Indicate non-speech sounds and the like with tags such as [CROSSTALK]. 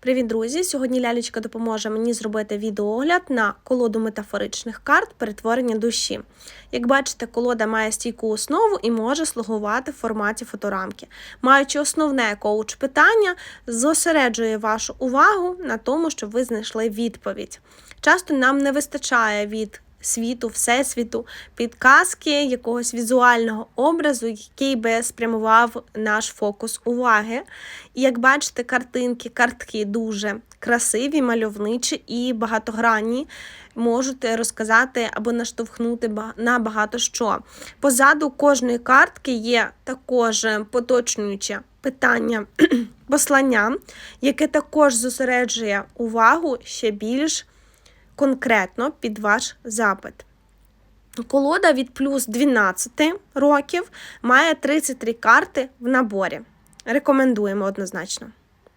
Привіт, друзі! Сьогодні лялечка допоможе мені зробити відеоогляд на колоду метафоричних карт перетворення душі. Як бачите, колода має стійку основу і може слугувати в форматі фоторамки. Маючи основне коуч питання, зосереджує вашу увагу на тому, щоб ви знайшли відповідь. Часто нам не вистачає від світу, всесвіту, підказки якогось візуального образу, який би спрямував наш фокус уваги. І як бачите, картинки, картки дуже красиві, мальовничі і багатогранні. Можуть розказати або наштовхнути на багато що. Позаду кожної картки є також поточнююче питання [CLEARS THROAT] послання, яке також зосереджує увагу ще більш конкретно під ваш запит. Колода від плюс 12 років має 33 карти в наборі. Рекомендуємо однозначно.